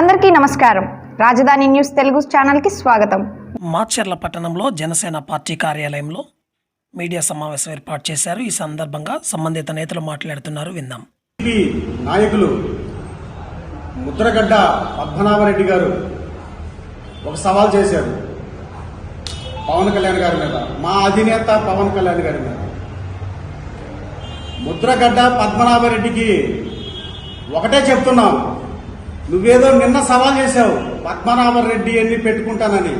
అందరికీ నమస్కారం. రాజధాని న్యూస్ తెలుగు ఛానల్కి స్వాగతం. మాచర్ల పట్టణంలో జనసేన పార్టీ కార్యాలయంలో మీడియా సమావేశం ఏర్పాటు చేశారు. ఈ సందర్భంగా సంబంధిత నేతలు మాట్లాడుతున్నారు. విందాం. నాయకులు ముద్రగడ్డ పద్మనాభరెడ్డి గారు ఒక సవాల్ చేశారు పవన్ కళ్యాణ్ గారి మీద మా అధినేత పవన్ కళ్యాణ్ గారి మీద. ముద్రగడ్డ పద్మనాభరెడ్డికి ఒకటే చెప్తున్నాం నువ్వేదో నిన్న సవాల్ చేశావు పద్మనాభరెడ్డి ఎన్ని పెట్టుకుంటానని.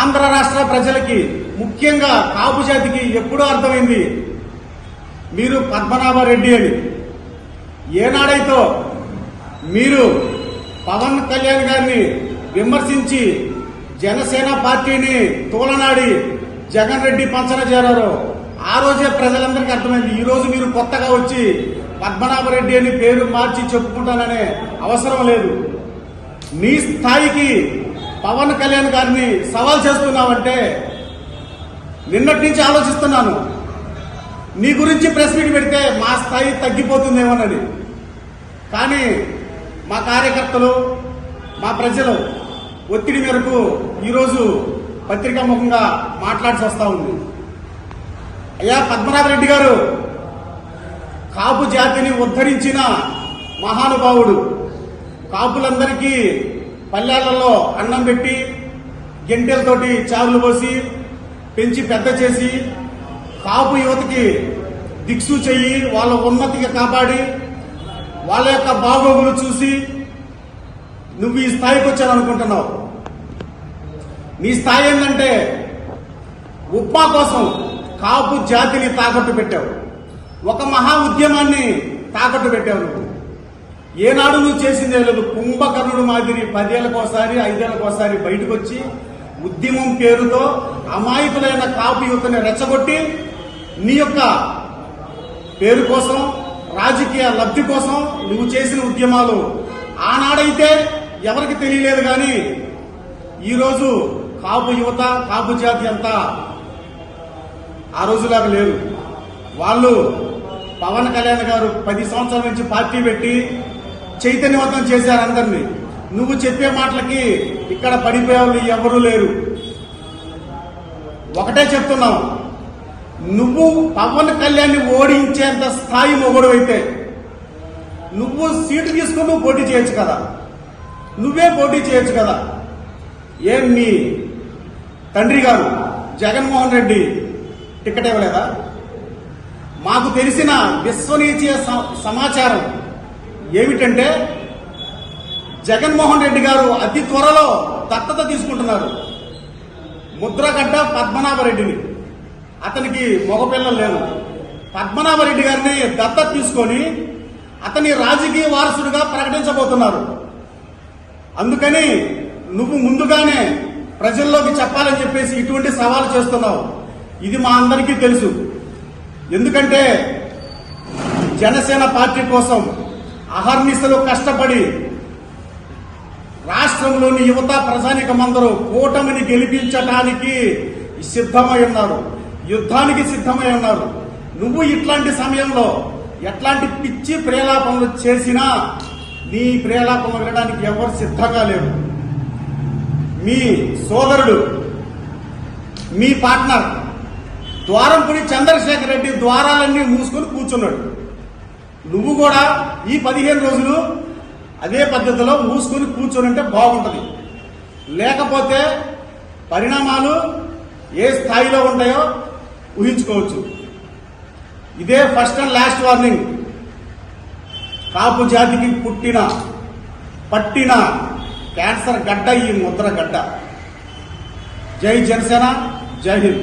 ఆంధ్ర రాష్ట్ర ప్రజలకి ముఖ్యంగా కాపు జాతికి ఎప్పుడూ అర్థమైంది మీరు పద్మనాభరెడ్డి అని. ఏనాడైతో మీరు పవన్ కళ్యాణ్ గారిని విమర్శించి జనసేన పార్టీని తోలనాడి జగన్ రెడ్డి పంచన చేరారో? ఆ రోజే ప్రజలందరికీ అర్థమైంది ఈ రోజు మీరు కొత్తగా వచ్చి పద్మనాభరెడ్డి అని పేరు మార్చి చెప్పుకుంటాననే అవసరం లేదు. నీ స్థాయికి పవన్ కళ్యాణ్ గారిని సవాల్ చేస్తున్నావంటే నిన్నటి నుంచి ఆలోచిస్తున్నాను. నీ గురించి ప్రెస్ మీట్ పెడితే మా స్థాయి తగ్గిపోతుందేమోనని కానీ మా కార్యకర్తలు మా ప్రజలు ఒత్తిడి మేరకు ఈరోజు పత్రికా ముఖంగా మాట్లాడాల్సి ఉంది. అయ్యా పద్మనాభరెడ్డి గారు కాపు జాతిని ఉద్ధరించిన మహానుభావుడు కాపులందరికీ పల్లెలలో అన్నం పెట్టి గెంటెలతోటి చావులు పోసి పెంచి పెద్ద చేసి కాపు యువతకి దిక్సు చెయ్యి వాళ్ళ ఉన్నతికి కాపాడి వాళ్ళ యొక్క బాగోగులు చూసి నువ్వు ఈ స్థాయికి వచ్చాననుకుంటున్నావు నీ స్థాయి ఏంటంటే ఉప్మా కోసం కాపు జాతిని తాకట్టు పెట్టావు. ఒక మహా ఉద్యమాన్ని తాకట్టు పెట్టావు నువ్వు. ఏనాడు నువ్వు చేసిందే లేదు. కుంభకర్ణుడు మాదిరి పదేళ్ళకోసారి ఐదేళ్ళకోసారి బయటకు వచ్చి ఉద్యమం పేరుతో అమాయకులైన కాపు యువతని రెచ్చగొట్టి నీ యొక్క పేరు కోసం రాజకీయ లబ్ధి కోసం నువ్వు చేసిన ఉద్యమాలు ఆనాడైతే ఎవరికి తెలియలేదు కానీ ఈరోజు కాపు యువత కాపు జాతి అంతా ఆ రోజులాగా లేరు. వాళ్ళు పవన్ కళ్యాణ్ గారు పది సంవత్సరాల నుంచి పార్టీ పెట్టి చైతన్యవంతం చేశారు అందరినీ. నువ్వు చెప్పే మాటలకి ఇక్కడ పడిపోయే ఎవరూ లేరు. ఒకటే చెప్తున్నావు నువ్వు పవన్ కళ్యాణ్ ఓడించేంత స్థాయి మొగుడు అయితే నువ్వు సీటు తీసుకుని నువ్వు పోటీ చేయొచ్చు కదా. నువ్వే పోటీ చేయొచ్చు కదా. ఏం మీ తండ్రి గారు జగన్మోహన్ రెడ్డి టికెట్ ఇవ్వలేదా? మాకు తెలిసిన విశ్వనీచీయ స- సమాచారం ఏమిటంటే జగన్మోహన్ రెడ్డి గారు అతి త్వరలో దత్తత తీసుకుంటున్నారు. ముద్రగడ్డ పద్మనాభరెడ్డిని. అతనికి మగపిల్లలు లేరు. పద్మనాభరెడ్డి గారిని దత్తత తీసుకొని అతని రాజకీయ వారసుడిగా ప్రకటించబోతున్నారు. అందుకని నువ్వు ముందుగానే ప్రజల్లోకి చెప్పాలని చెప్పేసి ఇటువంటి సవాలు చేస్తున్నావు. ఇది మా అందరికీ తెలుసు. ఎందుకంటే జనసేన పార్టీ కోసం అహర్నిశలు కష్టపడి రాష్ట్రంలోని యువత ప్రజానికమందరూ కూటమిని గెలిపించటానికి సిద్ధమై ఉన్నారు. యుద్ధానికి సిద్ధమై ఉన్నారు. నువ్వు ఇట్లాంటి సమయంలో ఎట్లాంటి పిచ్చి ప్రేలాపనలు చేసినా నీ ప్రేలాపనలు వినడానికి ఎవరు సిద్ధంగా లేరు. మీ సోదరుడు మీ పార్ట్నర్ ద్వారంపుడి చంద్రశేఖర్ రెడ్డి ద్వారాలన్నీ మూసుకొని కూర్చున్నాడు. నువ్వు కూడా ఈ పదిహేను రోజులు అదే పద్ధతిలో మూసుకొని కూర్చొని బాగుంటుంది. లేకపోతే పరిణామాలు ఏ స్థాయిలో ఉంటాయో ఊహించుకోవచ్చు. ఇదే first and last warning Kapu జాతికి పుట్టిన పట్టిన క్యాన్సర్ గడ్డ ఈ ముద్ర గడ్డ. జై జనసేన జై హింద్.